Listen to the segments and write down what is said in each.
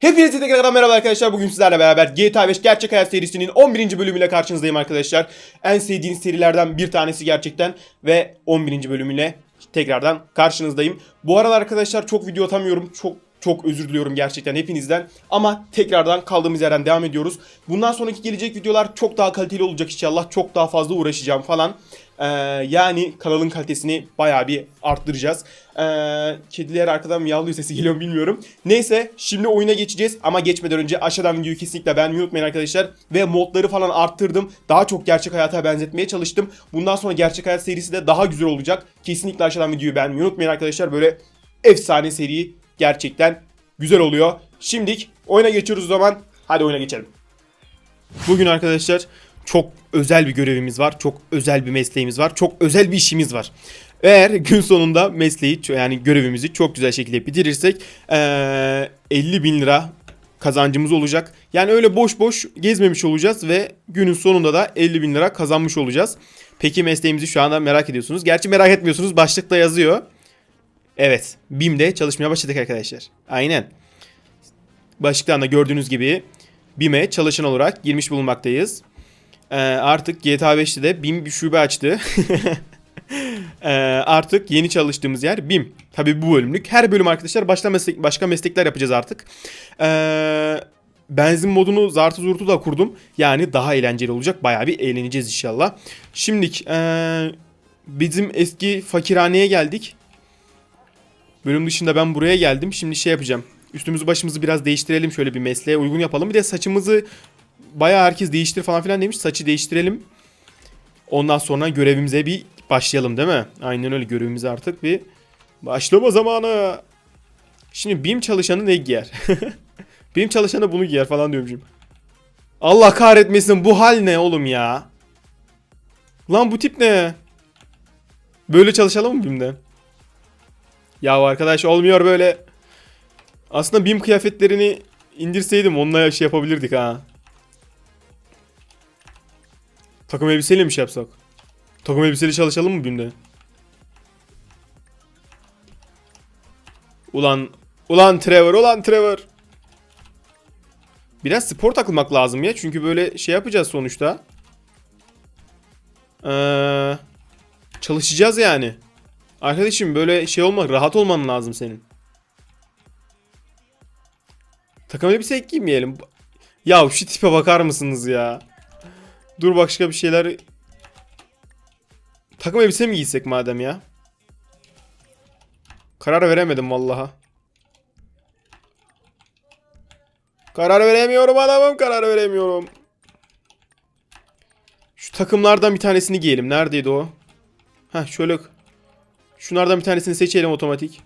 Hepinize tekrardan merhaba arkadaşlar. Bugün sizlerle beraber GTA 5 Gerçek Hayat serisinin 11. bölümüyle karşınızdayım arkadaşlar. En sevdiğiniz serilerden bir tanesi gerçekten ve 11. bölümüyle tekrardan karşınızdayım. Bu aralar arkadaşlar çok video atamıyorum. Çok çok özür diliyorum gerçekten hepinizden. Ama tekrardan kaldığımız yerden devam ediyoruz. Bundan sonraki gelecek videolar çok daha kaliteli olacak inşallah. Çok daha fazla uğraşacağım falan. Ee, yani kanalın kalitesini bayağı bir arttıracağız. Ee, kediler arkadan miyavlıyor sesi geliyor bilmiyorum. Neyse şimdi oyuna geçeceğiz ama geçmeden önce aşağıdan videoyu kesinlikle beğenmeyi unutmayın arkadaşlar. Ve modları falan arttırdım. Daha çok gerçek hayata benzetmeye çalıştım. Bundan sonra gerçek hayat serisi de daha güzel olacak. Kesinlikle aşağıdan videoyu beğenmeyi unutmayın arkadaşlar. Böyle efsane seri gerçekten güzel oluyor. Şimdilik oyuna geçiyoruz o zaman. Hadi oyuna geçelim. Bugün arkadaşlar çok özel bir görevimiz var. Çok özel bir mesleğimiz var. Çok özel bir işimiz var. Eğer gün sonunda mesleği yani görevimizi çok güzel şekilde bitirirsek eee 50 bin lira kazancımız olacak. Yani öyle boş boş gezmemiş olacağız ve günün sonunda da 50 bin lira kazanmış olacağız. Peki mesleğimizi şu anda merak ediyorsunuz. Gerçi merak etmiyorsunuz başlıkta yazıyor. Evet BİM'de çalışmaya başladık arkadaşlar. Aynen. Başlıktan da gördüğünüz gibi BİM'e çalışan olarak girmiş bulunmaktayız. Ee, artık GTA 5'te de BİM bir şube açtı. Ee, artık yeni çalıştığımız yer BİM. Tabii bu bölümlük. Her bölüm arkadaşlar başka, meslek, başka meslekler yapacağız artık. Ee, benzin modunu zartı zurtu da kurdum. Yani daha eğlenceli olacak. Bayağı bir eğleneceğiz inşallah. Şimdilik ee, bizim eski fakirhaneye geldik. Bölüm dışında ben buraya geldim. Şimdi şey yapacağım. Üstümüzü başımızı biraz değiştirelim. Şöyle bir mesleğe uygun yapalım. Bir de saçımızı bayağı herkes değiştir falan filan demiş. Saçı değiştirelim. Ondan sonra görevimize bir başlayalım değil mi? Aynen öyle görevimize artık bir başlama zamanı. Şimdi BİM çalışanı ne giyer? BİM çalışanı bunu giyer falan diyormuşum. Allah kahretmesin bu hal ne oğlum ya? Lan bu tip ne? Böyle çalışalım mı BİM'de? Ya arkadaş olmuyor böyle. Aslında BİM kıyafetlerini indirseydim onunla şey yapabilirdik ha. Takım elbiseyle mi şey yapsak? Takım elbiseli çalışalım mı BİM'de? Ulan, ulan Trevor, ulan Trevor. Biraz spor takılmak lazım ya. Çünkü böyle şey yapacağız sonuçta. Ee, çalışacağız yani. Arkadaşım böyle şey olmak, rahat olman lazım senin. Takım elbise giymeyelim. Ya şu tipe bakar mısınız ya? Dur başka bir şeyler... Takım elbise mi giysek madem ya? Karar veremedim vallaha. Karar veremiyorum adamım karar veremiyorum. Şu takımlardan bir tanesini giyelim. Neredeydi o? Heh şöyle. Şunlardan bir tanesini seçelim otomatik.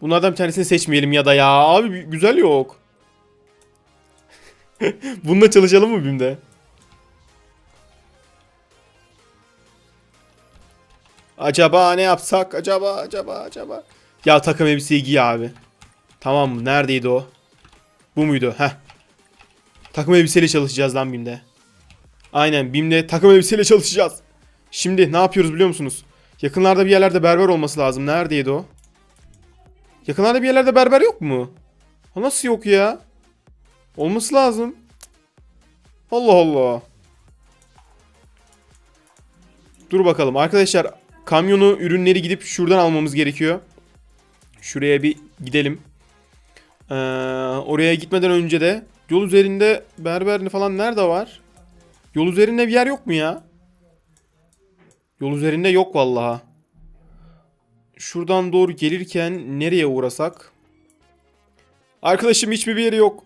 Bunlardan bir tanesini seçmeyelim ya da ya. Abi güzel yok. Bununla çalışalım mı BİM'de? Acaba ne yapsak? Acaba acaba acaba. Ya takım elbiseyi giy abi. Tamam mı? Neredeydi o? Bu muydu? Heh. Takım elbiseyle çalışacağız lan BİM'de. Aynen BİM'de takım elbiseyle çalışacağız. Şimdi ne yapıyoruz biliyor musunuz? Yakınlarda bir yerlerde berber olması lazım. Neredeydi o? Yakınlarda bir yerlerde berber yok mu? O nasıl yok ya? Olması lazım. Allah Allah. Dur bakalım. Arkadaşlar kamyonu ürünleri gidip şuradan almamız gerekiyor. Şuraya bir gidelim. Ee, oraya gitmeden önce de yol üzerinde berber falan nerede var? Yol üzerinde bir yer yok mu ya? Yol üzerinde yok vallahi. Şuradan doğru gelirken nereye uğrasak? Arkadaşım hiçbir bir yeri yok.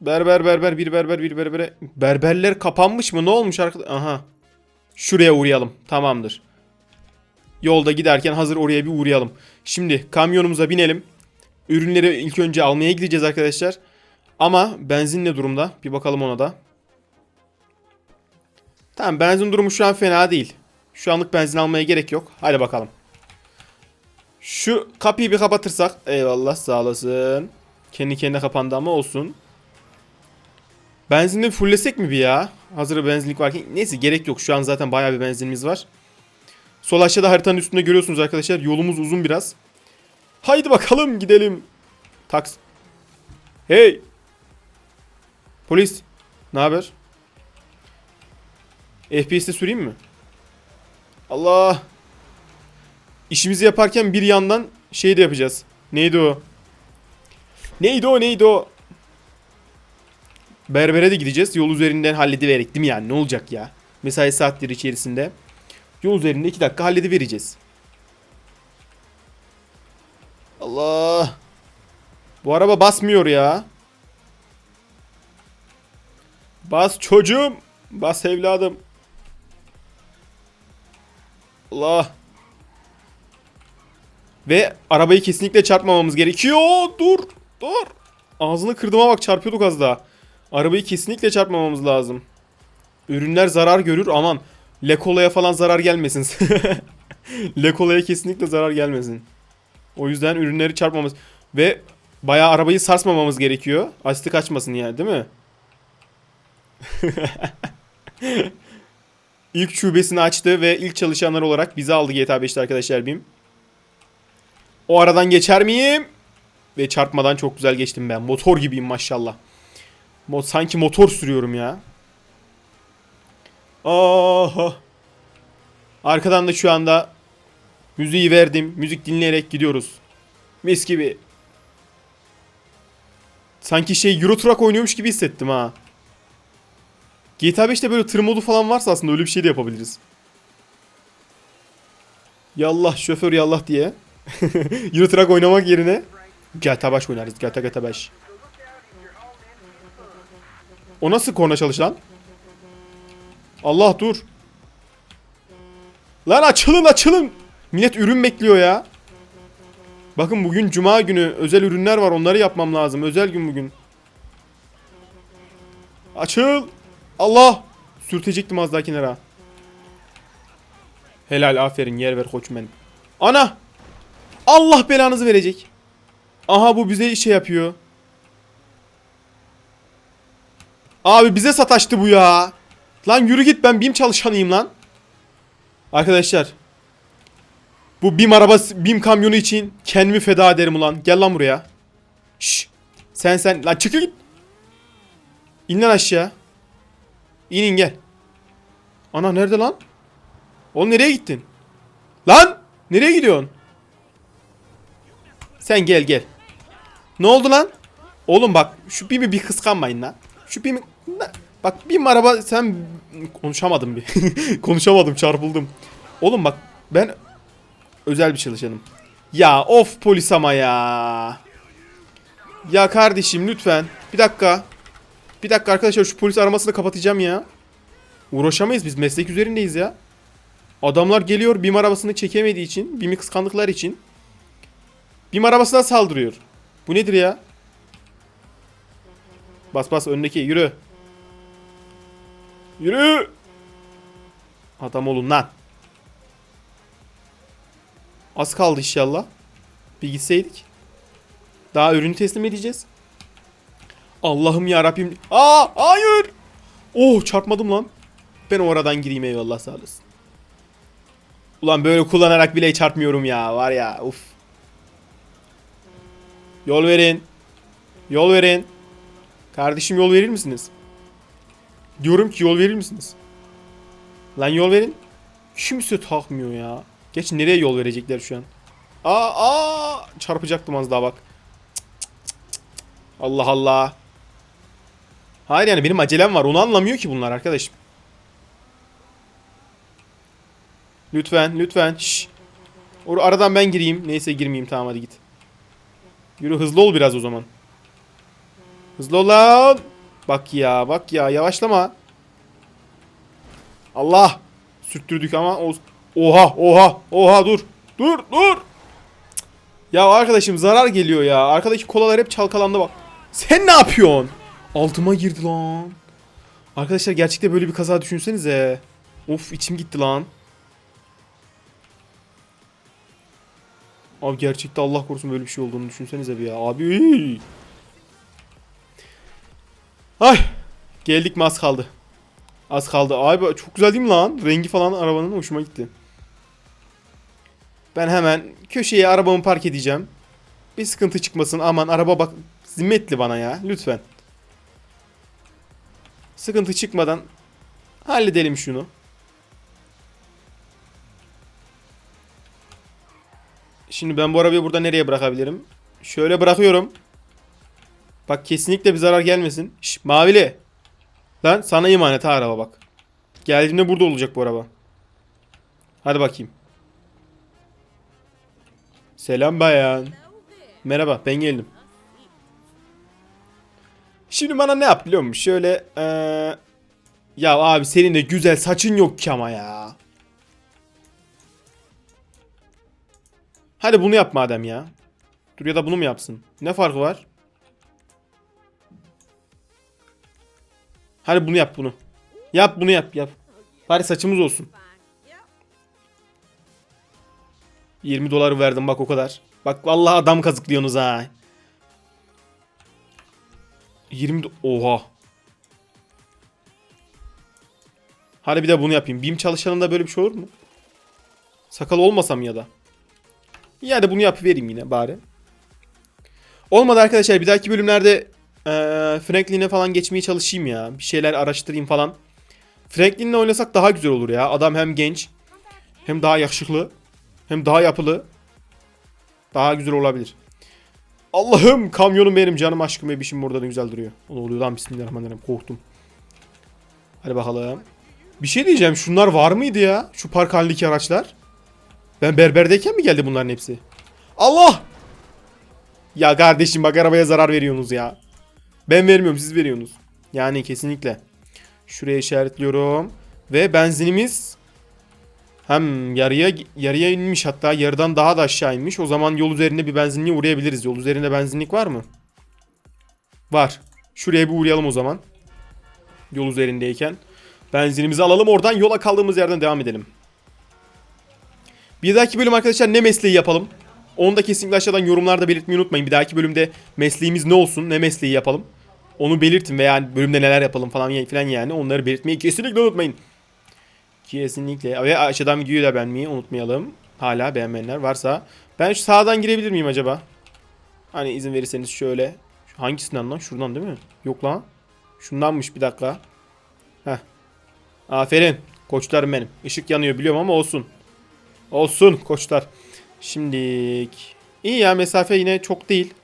Berber berber bir berber bir berbere. Berberler kapanmış mı? Ne olmuş arkadaş? Aha. Şuraya uğrayalım. Tamamdır. Yolda giderken hazır oraya bir uğrayalım. Şimdi kamyonumuza binelim. Ürünleri ilk önce almaya gideceğiz arkadaşlar. Ama benzin ne durumda? Bir bakalım ona da. Tamam benzin durumu şu an fena değil. Şu anlık benzin almaya gerek yok. Hadi bakalım. Şu kapıyı bir kapatırsak. Eyvallah sağ olasın. Kendi kendine kapandı ama olsun. Benzinle fullesek mi bir ya? Hazır benzinlik varken. Neyse gerek yok. Şu an zaten bayağı bir benzinimiz var. Sol aşağıda haritanın üstünde görüyorsunuz arkadaşlar. Yolumuz uzun biraz. Haydi bakalım gidelim. Taks. Hey. Polis. Ne haber? FPS'te süreyim mi? Allah. İşimizi yaparken bir yandan şey de yapacağız. Neydi o? Neydi o neydi o? Berbere de gideceğiz. Yol üzerinden hallediverek değil mi yani? Ne olacak ya? Mesai saatleri içerisinde. Yol üzerinde 2 dakika halledivereceğiz. Allah. Bu araba basmıyor ya. Bas çocuğum. Bas evladım. Allah. Ve arabayı kesinlikle çarpmamamız gerekiyor. Dur. Dur. Ağzını kırdığıma bak çarpıyorduk az daha. Arabayı kesinlikle çarpmamamız lazım. Ürünler zarar görür aman. Lekola'ya falan zarar gelmesin. Lekola'ya kesinlikle zarar gelmesin. O yüzden ürünleri çarpmamız ve bayağı arabayı sarsmamamız gerekiyor. Asiti kaçmasın yani değil mi? ilk şubesini açtı ve ilk çalışanlar olarak bizi aldı GTA 5'te arkadaşlar BİM. O aradan geçer miyim? Ve çarpmadan çok güzel geçtim ben. Motor gibiyim maşallah. Mo sanki motor sürüyorum ya. Aha. Arkadan da şu anda müziği verdim. Müzik dinleyerek gidiyoruz. Mis gibi. Sanki şey Euro Truck oynuyormuş gibi hissettim ha. GTA 5'te böyle tır modu falan varsa aslında öyle bir şey de yapabiliriz. Yallah şoför yallah diye. Euro Truck oynamak yerine GTA 5 oynarız. GTA GTA 5. O nasıl korna çalışan? Allah dur. Lan açılın açılın. Millet ürün bekliyor ya. Bakın bugün cuma günü özel ürünler var onları yapmam lazım. Özel gün bugün. Açıl. Allah. Sürtecektim az daha kenara. Helal aferin yer ver koçum benim. Ana. Allah belanızı verecek. Aha bu bize şey yapıyor. Abi bize sataştı bu ya. Lan yürü git ben BİM çalışanıyım lan. Arkadaşlar. Bu BİM arabası, BİM kamyonu için kendimi feda ederim ulan. Gel lan buraya. Şş. Sen sen lan çıkı git. İn lan aşağı. İnin gel. Ana nerede lan? Oğlum nereye gittin? Lan! Nereye gidiyorsun? Sen gel gel. Ne oldu lan? Oğlum bak şu BİM'i bir kıskanmayın lan. Şu BİM'i... Bak BİM araba sen... Konuşamadım bir. Konuşamadım çarpıldım. Oğlum bak ben özel bir çalışanım. Ya of polis ama ya. Ya kardeşim lütfen. Bir dakika. Bir dakika arkadaşlar şu polis aramasını kapatacağım ya. Uğraşamayız biz meslek üzerindeyiz ya. Adamlar geliyor BİM arabasını çekemediği için, BİM'i kıskandıkları için BİM arabasına saldırıyor. Bu nedir ya? Bas bas öndeki yürü. Yürü. Adam olun lan. Az kaldı inşallah. Bir gitseydik. Daha ürünü teslim edeceğiz. Allah'ım ya Rabbim. Aa hayır. Oh çarpmadım lan. Ben o aradan gireyim eyvallah sağ olasın. Ulan böyle kullanarak bile çarpmıyorum ya var ya uf. Yol verin. Yol verin. Kardeşim yol verir misiniz? Diyorum ki yol verir misiniz? Lan yol verin. Kimse takmıyor ya. Geç nereye yol verecekler şu an? Aa, aa çarpacaktım az daha bak. Allah Allah. Hayır yani benim acelem var. Onu anlamıyor ki bunlar arkadaşım. Lütfen, lütfen. Şş. Or aradan ben gireyim. Neyse girmeyeyim. Tamam hadi git. Yürü hızlı ol biraz o zaman. Hızlı ol lan. Bak ya, bak ya. Yavaşlama. Allah. Sürttürdük ama Oha, oha, oha dur. Dur, dur. Ya arkadaşım zarar geliyor ya. Arkadaki kolalar hep çalkalandı bak. Sen ne yapıyorsun? Altıma girdi lan. Arkadaşlar gerçekte böyle bir kaza düşünsenize. Of içim gitti lan. Abi gerçekte Allah korusun böyle bir şey olduğunu düşünsenize bir ya. Abi. Ay. Geldik mi az kaldı. Az kaldı. Abi çok güzel değil mi lan? Rengi falan arabanın hoşuma gitti. Ben hemen köşeye arabamı park edeceğim. Bir sıkıntı çıkmasın. Aman araba bak zimmetli bana ya. Lütfen. Sıkıntı çıkmadan halledelim şunu. Şimdi ben bu arabayı burada nereye bırakabilirim? Şöyle bırakıyorum. Bak kesinlikle bir zarar gelmesin. Şş, mavili. Lan sana emanet ha araba bak. Geldiğinde burada olacak bu araba. Hadi bakayım. Selam bayan. Merhaba ben geldim. Şimdi bana ne yap biliyor musun? Şöyle eee, Ya abi senin de güzel saçın yok ki ama ya. Hadi bunu yap madem ya. Dur ya da bunu mu yapsın? Ne farkı var? Hadi bunu yap bunu. Yap bunu yap yap. Bari saçımız olsun. 20 dolar verdim bak o kadar. Bak vallahi adam kazıklıyorsunuz ha. 20 do- Oha. Hadi bir de bunu yapayım. BİM çalışanında böyle bir şey olur mu? Sakal olmasam ya da. İyi hadi bunu yapıvereyim yine bari. Olmadı arkadaşlar bir dahaki bölümlerde eee Franklin'e falan geçmeye çalışayım ya. Bir şeyler araştırayım falan. Franklin'le oynasak daha güzel olur ya. Adam hem genç hem daha yakışıklı hem daha yapılı. Daha güzel olabilir. Allah'ım kamyonum benim canım aşkım bebişim burada da güzel duruyor. Ne oluyor lan bismillahirrahmanirrahim korktum. Hadi bakalım. Bir şey diyeceğim şunlar var mıydı ya? Şu park halindeki araçlar. Ben berberdeyken mi geldi bunların hepsi? Allah! Ya kardeşim bak arabaya zarar veriyorsunuz ya. Ben vermiyorum siz veriyorsunuz. Yani kesinlikle. Şuraya işaretliyorum. Ve benzinimiz hem yarıya yarıya inmiş hatta yarıdan daha da aşağı inmiş. O zaman yol üzerinde bir benzinliğe uğrayabiliriz. Yol üzerinde benzinlik var mı? Var. Şuraya bir uğrayalım o zaman. Yol üzerindeyken. Benzinimizi alalım oradan yola kaldığımız yerden devam edelim. Bir dahaki bölüm arkadaşlar ne mesleği yapalım? Onu da kesinlikle aşağıdan yorumlarda belirtmeyi unutmayın. Bir dahaki bölümde mesleğimiz ne olsun, ne mesleği yapalım. Onu belirtin veya bölümde neler yapalım falan filan yani. Onları belirtmeyi kesinlikle unutmayın. Kesinlikle. Ve aşağıdan videoyu da beğenmeyi unutmayalım. Hala beğenmeyenler varsa. Ben şu sağdan girebilir miyim acaba? Hani izin verirseniz şöyle. Şu hangisinden lan? Şuradan değil mi? Yok lan. Şundanmış bir dakika. Heh. Aferin. Koçlarım benim. Işık yanıyor biliyorum ama olsun. Olsun koçlar. Şimdilik. İyi ya mesafe yine çok değil.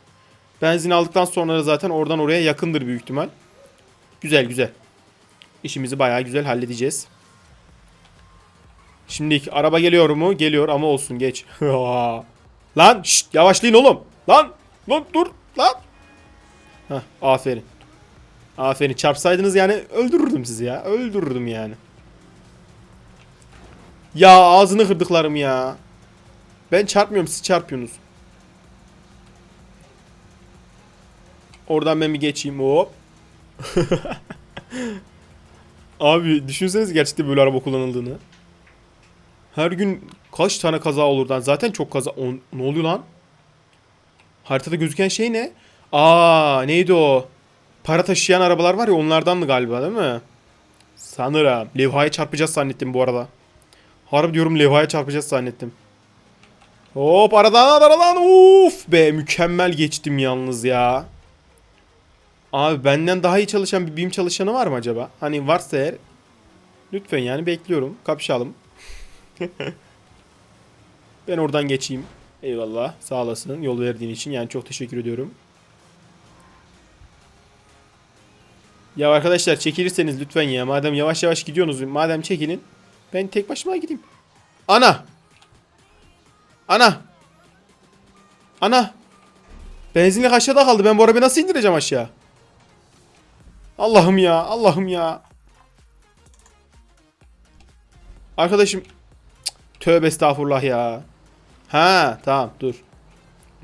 Benzin aldıktan sonra da zaten oradan oraya yakındır büyük ihtimal. Güzel güzel. İşimizi bayağı güzel halledeceğiz. Şimdi araba geliyor mu? Geliyor ama olsun geç. lan şşt, yavaşlayın oğlum. Lan lan dur lan. Heh, aferin. Aferin çarpsaydınız yani öldürürdüm sizi ya. Öldürürdüm yani. Ya ağzını kırdıklarım ya. Ben çarpmıyorum siz çarpıyorsunuz. Oradan ben bir geçeyim hop. Abi düşünseniz gerçekten böyle araba kullanıldığını. Her gün kaç tane kaza olurdan zaten çok kaza. O- ne oluyor lan? Haritada gözüken şey ne? Aa neydi o? Para taşıyan arabalar var ya onlardan mı galiba değil mi? Sanırım. Levhaya çarpacağız zannettim bu arada. Harbi diyorum levhaya çarpacağız zannettim. Hop aradan aradan uf be mükemmel geçtim yalnız ya. Abi benden daha iyi çalışan bir BİM çalışanı var mı acaba? Hani varsa eğer lütfen yani bekliyorum. Kapışalım. ben oradan geçeyim. Eyvallah. Sağ olasın yol verdiğin için. Yani çok teşekkür ediyorum. Ya arkadaşlar çekilirseniz lütfen ya. Madem yavaş yavaş gidiyorsunuz. Madem çekilin. Ben tek başıma gideyim. Ana. Ana. Ana. Benzinlik aşağıda kaldı. Ben bu arabayı nasıl indireceğim aşağı? Allah'ım ya. Allah'ım ya. Arkadaşım. Tövbe estağfurullah ya. Ha tamam dur.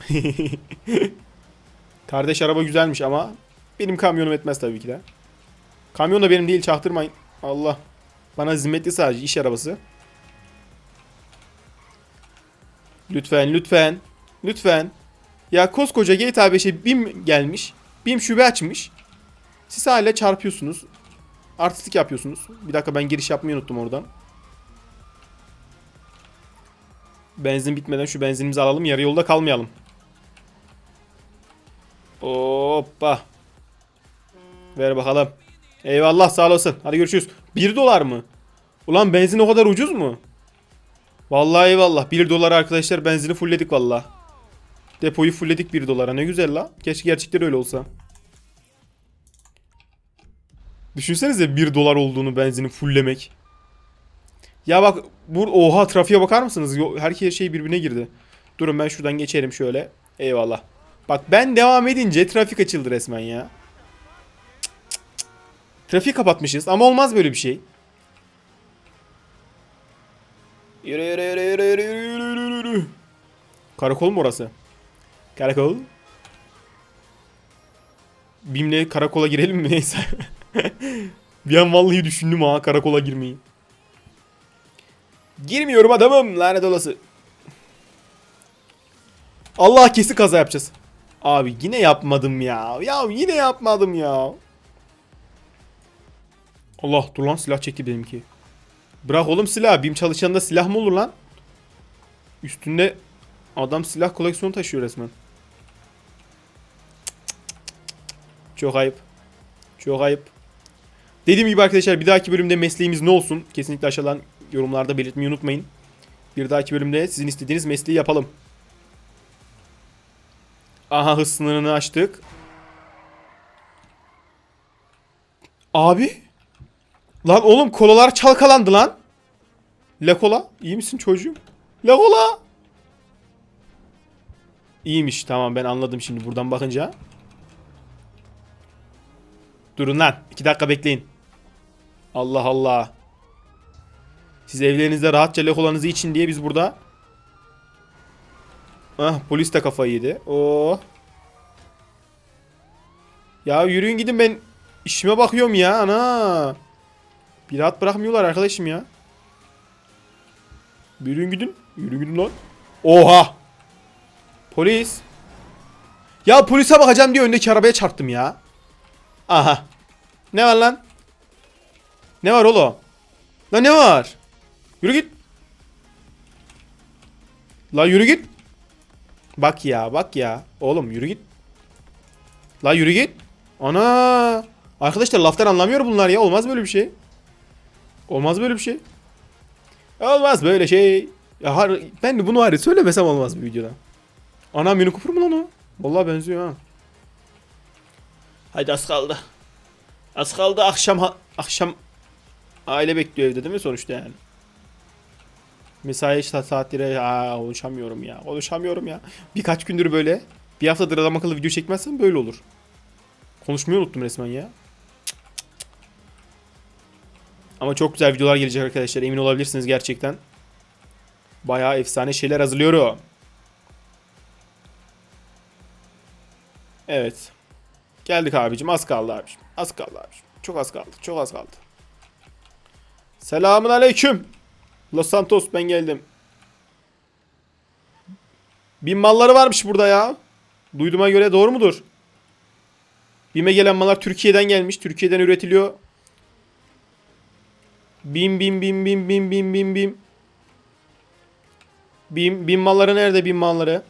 Kardeş araba güzelmiş ama benim kamyonum etmez tabii ki de. Kamyon da benim değil çaktırmayın. Allah. Bana zimmetli sadece iş arabası. Lütfen lütfen. Lütfen. Ya koskoca GTA 5'e BİM gelmiş. BİM şube açmış. Siz hala çarpıyorsunuz. Artistik yapıyorsunuz. Bir dakika ben giriş yapmayı unuttum oradan. Benzin bitmeden şu benzinimizi alalım. Yarı yolda kalmayalım. Hoppa. Ver bakalım. Eyvallah sağ olasın. Hadi görüşürüz. 1 dolar mı? Ulan benzin o kadar ucuz mu? Vallahi eyvallah. 1 dolar arkadaşlar benzini fullledik valla. Depoyu fullledik 1 dolara. Ne güzel la. Keşke gerçekten öyle olsa. Düşünsenize 1 dolar olduğunu benzinin fulllemek. Ya bak bur oha trafiğe bakar mısınız? Her şey birbirine girdi. Durun ben şuradan geçerim şöyle. Eyvallah. Bak ben devam edince trafik açıldı resmen ya. Trafik kapatmışız ama olmaz böyle bir şey. Yürü yürü yürü yürü yürü yürü yürü yürü. Karakol mu orası? Karakol. Bim'le karakola girelim mi neyse bir an vallahi düşündüm ha karakola girmeyi. Girmiyorum adamım lanet olası. Allah kesi kaza yapacağız. Abi yine yapmadım ya. Ya yine yapmadım ya. Allah dur lan silah çekti benimki. Bırak oğlum silah. Bim çalışanında silah mı olur lan? Üstünde adam silah koleksiyonu taşıyor resmen. Çok ayıp. Çok ayıp. Dediğim gibi arkadaşlar bir dahaki bölümde mesleğimiz ne olsun? Kesinlikle aşağıdan yorumlarda belirtmeyi unutmayın. Bir dahaki bölümde sizin istediğiniz mesleği yapalım. Aha hız sınırını açtık. Abi. Lan oğlum kolalar çalkalandı lan. Lekola iyi misin çocuğum? Lekola. İyiymiş tamam ben anladım şimdi buradan bakınca. Durun lan. iki dakika bekleyin. Allah Allah. Siz evlerinizde rahatça lekolanızı için diye biz burada. Ah polis de kafayı yedi. Oo. Ya yürüyün gidin ben işime bakıyorum ya ana. Bir rahat bırakmıyorlar arkadaşım ya. Yürüyün gidin. Yürüyün gidin lan. Oha. Polis. Ya polise bakacağım diye öndeki arabaya çarptım ya. Aha. Ne var lan? Ne var oğlum? Lan ne var? Yürü git. La yürü git. Bak ya bak ya. Oğlum yürü git. La yürü git. Ana. Arkadaşlar laftan anlamıyor bunlar ya. Olmaz böyle bir şey. Olmaz böyle bir şey. Olmaz böyle şey. Ya har ben de bunu ya söylemesem olmaz bu videoda. Ana Mini Cooper mu lan o? Vallahi benziyor ha. Haydi az kaldı. Az kaldı akşam akşam aile bekliyor evde değil mi sonuçta yani? Mesai işte saatleri aa konuşamıyorum ya. Konuşamıyorum ya. Birkaç gündür böyle. Bir haftadır adam akıllı video çekmezsem böyle olur. Konuşmayı unuttum resmen ya. Ama çok güzel videolar gelecek arkadaşlar. Emin olabilirsiniz gerçekten. Bayağı efsane şeyler hazırlıyorum. Evet. Geldik abicim. Az kaldı abicim. Az kaldı abicim. Çok az kaldı. Çok az kaldı. Selamun aleyküm. Los Santos ben geldim. Bin malları varmış burada ya. Duyduğuma göre doğru mudur? Bime gelen mallar Türkiye'den gelmiş. Türkiye'den üretiliyor. Bim bim bim bim bim bim bim bim. Bim bim malları nerede bim malları?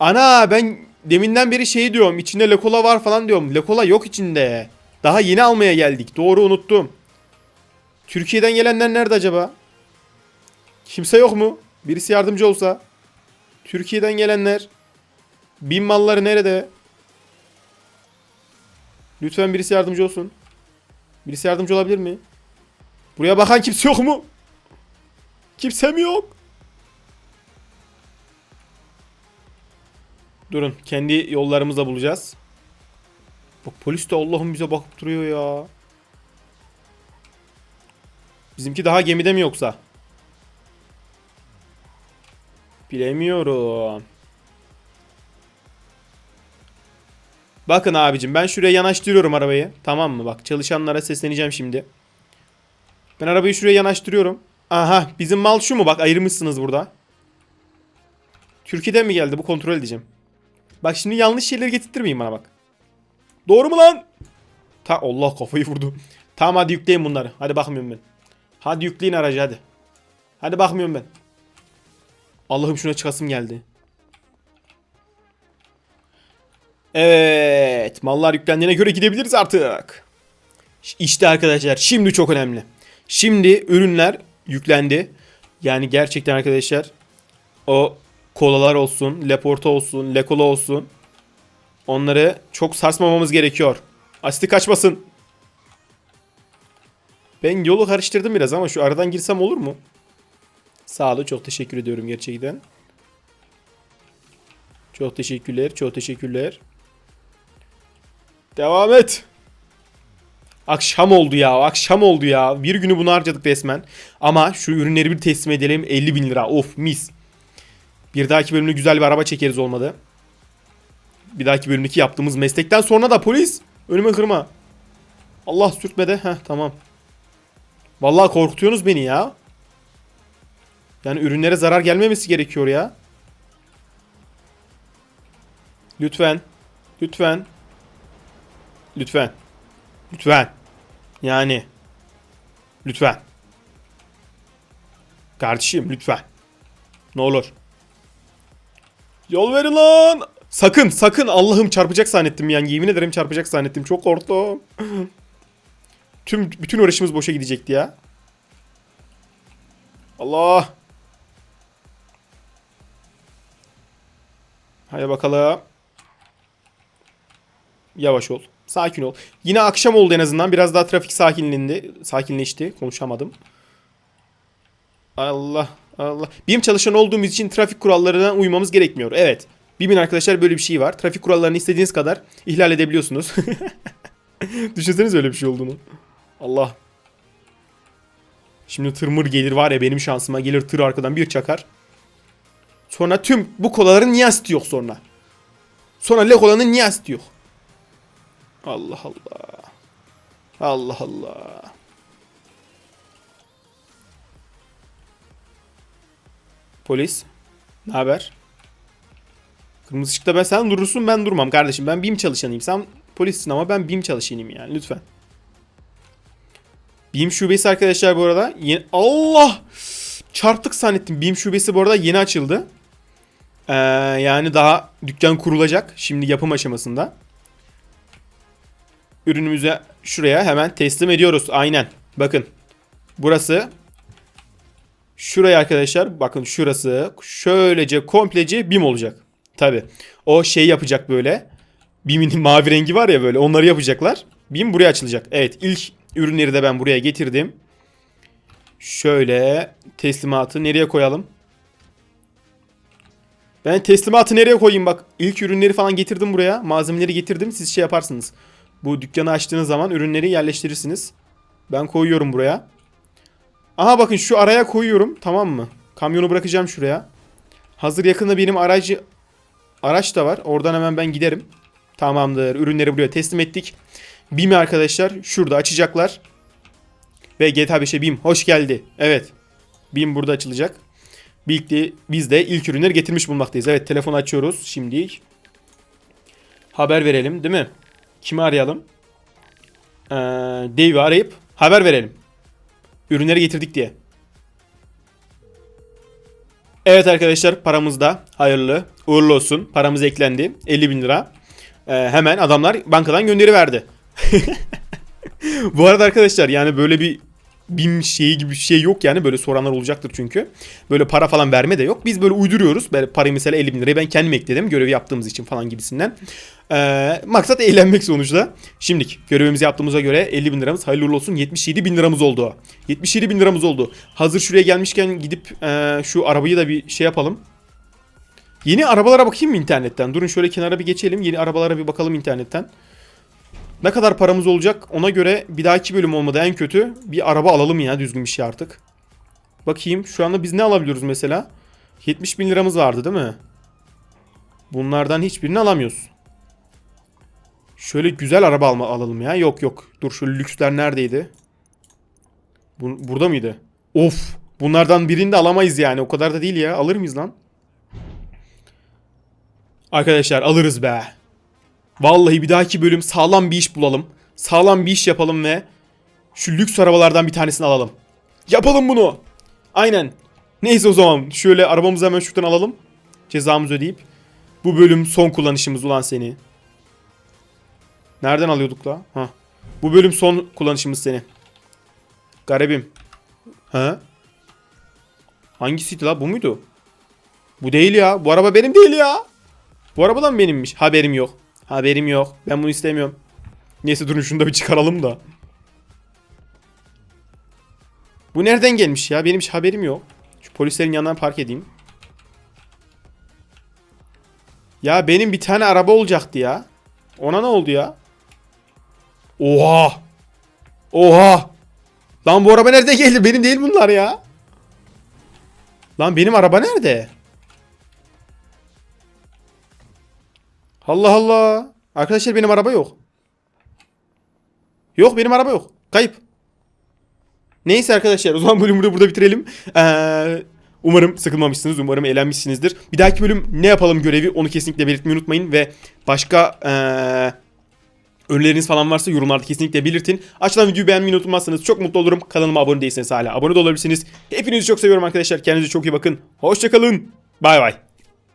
Ana ben deminden beri şey diyorum. içinde Lekola var falan diyorum. Lekola yok içinde. Daha yeni almaya geldik. Doğru unuttum. Türkiye'den gelenler nerede acaba? Kimse yok mu? Birisi yardımcı olsa. Türkiye'den gelenler. Bin malları nerede? Lütfen birisi yardımcı olsun. Birisi yardımcı olabilir mi? Buraya bakan kimse yok mu? Kimse mi yok? Durun. Kendi yollarımızla bulacağız. Bak polis de Allah'ım bize bakıp duruyor ya. Bizimki daha gemide mi yoksa? Bilemiyorum. Bakın abicim ben şuraya yanaştırıyorum arabayı. Tamam mı? Bak çalışanlara sesleneceğim şimdi. Ben arabayı şuraya yanaştırıyorum. Aha bizim mal şu mu? Bak ayırmışsınız burada. Türkiye'den mi geldi? Bu kontrol edeceğim. Bak şimdi yanlış şeyleri getirtmeyin bana bak. Doğru mu lan? Ta Allah kafayı vurdu. Tamam hadi yükleyin bunları. Hadi bakmıyorum ben. Hadi yükleyin aracı hadi. Hadi bakmıyorum ben. Allah'ım şuna çıkasım geldi. Evet. Mallar yüklendiğine göre gidebiliriz artık. İşte arkadaşlar şimdi çok önemli. Şimdi ürünler yüklendi. Yani gerçekten arkadaşlar o kolalar olsun, leporta olsun, lekola olsun. Onları çok sarsmamamız gerekiyor. Asiti kaçmasın. Ben yolu karıştırdım biraz ama şu aradan girsem olur mu? Sağ olun çok teşekkür ediyorum gerçekten. Çok teşekkürler, çok teşekkürler. Devam et. Akşam oldu ya, akşam oldu ya. Bir günü bunu harcadık resmen. Ama şu ürünleri bir teslim edelim 50 bin lira. Of mis. Bir dahaki bölümde güzel bir araba çekeriz olmadı. Bir dahaki bölümdeki yaptığımız meslekten sonra da polis. Önüme kırma. Allah sürtmede. Heh tamam. Vallahi korkutuyorsunuz beni ya. Yani ürünlere zarar gelmemesi gerekiyor ya. Lütfen. Lütfen. Lütfen. Lütfen. Yani. Lütfen. Kardeşim lütfen. Ne olur. Yol verin lan. Sakın sakın Allah'ım çarpacak zannettim yani yemin ederim çarpacak zannettim çok korktum. Tüm bütün uğraşımız boşa gidecekti ya. Allah. Hadi bakalım. Yavaş ol. Sakin ol. Yine akşam oldu en azından. Biraz daha trafik sakinlendi. Sakinleşti. Konuşamadım. Allah Allah. BİM çalışan olduğumuz için trafik kurallarına uymamız gerekmiyor. Evet. BİM'in arkadaşlar böyle bir şey var. Trafik kurallarını istediğiniz kadar ihlal edebiliyorsunuz. Düşünseniz öyle bir şey olduğunu. Allah. Şimdi tırmır gelir var ya benim şansıma gelir tır arkadan bir çakar. Sonra tüm bu kolaları niye istiyor sonra? Sonra le kolanı niye istiyor? Allah Allah. Allah Allah. Polis. Ne haber? Kırmızı ışıkta ben sen durursun ben durmam kardeşim. Ben BİM çalışanıyım. Sen polissin ama ben BİM çalışanıyım yani lütfen. BİM şubesi arkadaşlar bu arada yeni... Allah! Çarptık zannettim. BİM şubesi bu arada yeni açıldı. Ee, yani daha dükkan kurulacak. Şimdi yapım aşamasında. Ürünümüze şuraya hemen teslim ediyoruz. Aynen. Bakın. Burası. Şuraya arkadaşlar. Bakın şurası. Şöylece komplece BİM olacak. Tabi. O şey yapacak böyle. BİM'in mavi rengi var ya böyle. Onları yapacaklar. BİM buraya açılacak. Evet ilk ürünleri de ben buraya getirdim. Şöyle teslimatı nereye koyalım? Ben teslimatı nereye koyayım bak. İlk ürünleri falan getirdim buraya. Malzemeleri getirdim. Siz şey yaparsınız. Bu dükkanı açtığınız zaman ürünleri yerleştirirsiniz. Ben koyuyorum buraya. Aha bakın şu araya koyuyorum. Tamam mı? Kamyonu bırakacağım şuraya. Hazır yakında benim aracı araç da var. Oradan hemen ben giderim. Tamamdır. Ürünleri buraya teslim ettik. BİM arkadaşlar şurada açacaklar. Ve GTA 5'e BİM hoş geldi. Evet. BİM burada açılacak. Birlikte biz de ilk ürünleri getirmiş bulmaktayız. Evet telefon açıyoruz şimdi. Haber verelim değil mi? Kimi arayalım? Ee, Dave'i arayıp haber verelim. Ürünleri getirdik diye. Evet arkadaşlar paramız da hayırlı uğurlu olsun. Paramız eklendi. 50 bin lira. Ee, hemen adamlar bankadan gönderi verdi. Bu arada arkadaşlar yani böyle bir BİM şeyi gibi bir şey yok yani böyle soranlar olacaktır çünkü. Böyle para falan verme de yok. Biz böyle uyduruyoruz. Böyle parayı mesela 50 bin liraya ben kendim ekledim görevi yaptığımız için falan gibisinden. Ee, maksat eğlenmek sonuçta. Şimdilik görevimizi yaptığımıza göre 50 bin liramız hayırlı olsun 77 bin liramız oldu. 77 bin liramız oldu. Hazır şuraya gelmişken gidip e, şu arabayı da bir şey yapalım. Yeni arabalara bakayım mı internetten? Durun şöyle kenara bir geçelim. Yeni arabalara bir bakalım internetten. Ne kadar paramız olacak ona göre bir dahaki bölüm olmadı en kötü. Bir araba alalım ya düzgün bir şey artık. Bakayım şu anda biz ne alabiliyoruz mesela? 70 bin liramız vardı değil mi? Bunlardan hiçbirini alamıyoruz. Şöyle güzel araba alma, alalım ya. Yok yok. Dur şu lüksler neredeydi? Bu, burada mıydı? Of. Bunlardan birini de alamayız yani. O kadar da değil ya. Alır mıyız lan? Arkadaşlar alırız be. Vallahi bir dahaki bölüm sağlam bir iş bulalım. Sağlam bir iş yapalım ve şu lüks arabalardan bir tanesini alalım. Yapalım bunu. Aynen. Neyse o zaman şöyle arabamızı hemen şuradan alalım. Cezamızı ödeyip. Bu bölüm son kullanışımız ulan seni. Nereden alıyorduk la? Ha. Bu bölüm son kullanışımız seni. Garibim. Ha? Hangisiydi la? Bu muydu? Bu değil ya. Bu araba benim değil ya. Bu araba da mı benimmiş? Haberim yok. Haberim yok. Ben bunu istemiyorum. Neyse durun şunu da bir çıkaralım da. Bu nereden gelmiş ya? Benim hiç haberim yok. Şu polislerin yanından park edeyim. Ya benim bir tane araba olacaktı ya. Ona ne oldu ya? Oha! Oha! Lan bu araba nerede geldi? Benim değil bunlar ya. Lan benim araba nerede? Allah Allah. Arkadaşlar benim araba yok. Yok benim araba yok. Kayıp. Neyse arkadaşlar o zaman bölümü burada bitirelim. Ee, umarım sıkılmamışsınız. Umarım eğlenmişsinizdir. Bir dahaki bölüm ne yapalım görevi onu kesinlikle belirtmeyi unutmayın. Ve başka ee, önerileriniz falan varsa yorumlarda kesinlikle belirtin. Açılan videoyu beğenmeyi unutmazsanız çok mutlu olurum. Kanalıma abone değilseniz hala abone de olabilirsiniz. Hepinizi çok seviyorum arkadaşlar. Kendinize çok iyi bakın. Hoşçakalın. Bay bay.